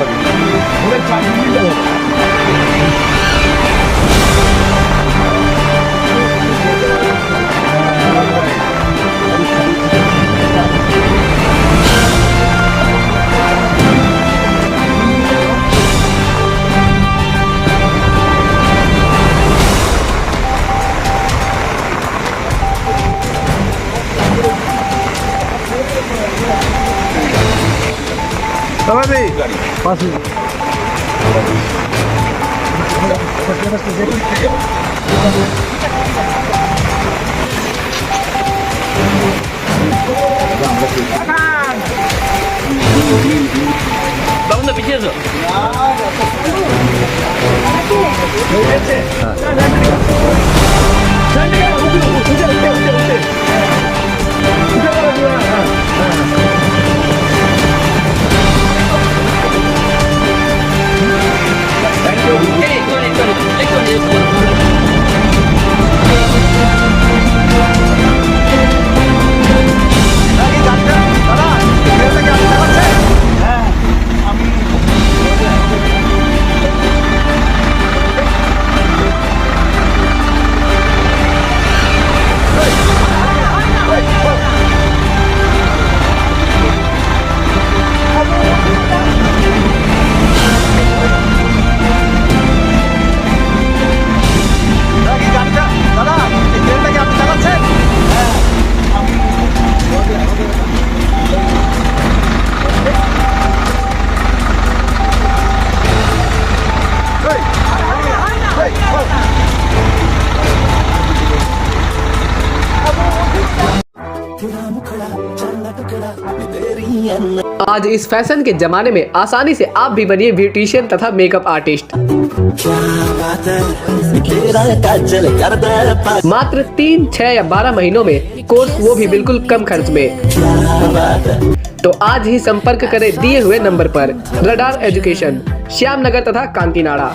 Daha büyük. Tá lá, bem. Passa aí. Dá um da pequena. É não, não, não. आज इस fashion के जमाने में आसानी से आप भी बनिए ब्यूटिशियन तथा मेकअप आर्टिस्ट मात्र तीन छह या बारह महीनों में कोर्स वो भी बिल्कुल कम खर्च में तो आज ही संपर्क करें दिए हुए नंबर पर रडार एजुकेशन श्याम नगर तथा कांकीनाड़ा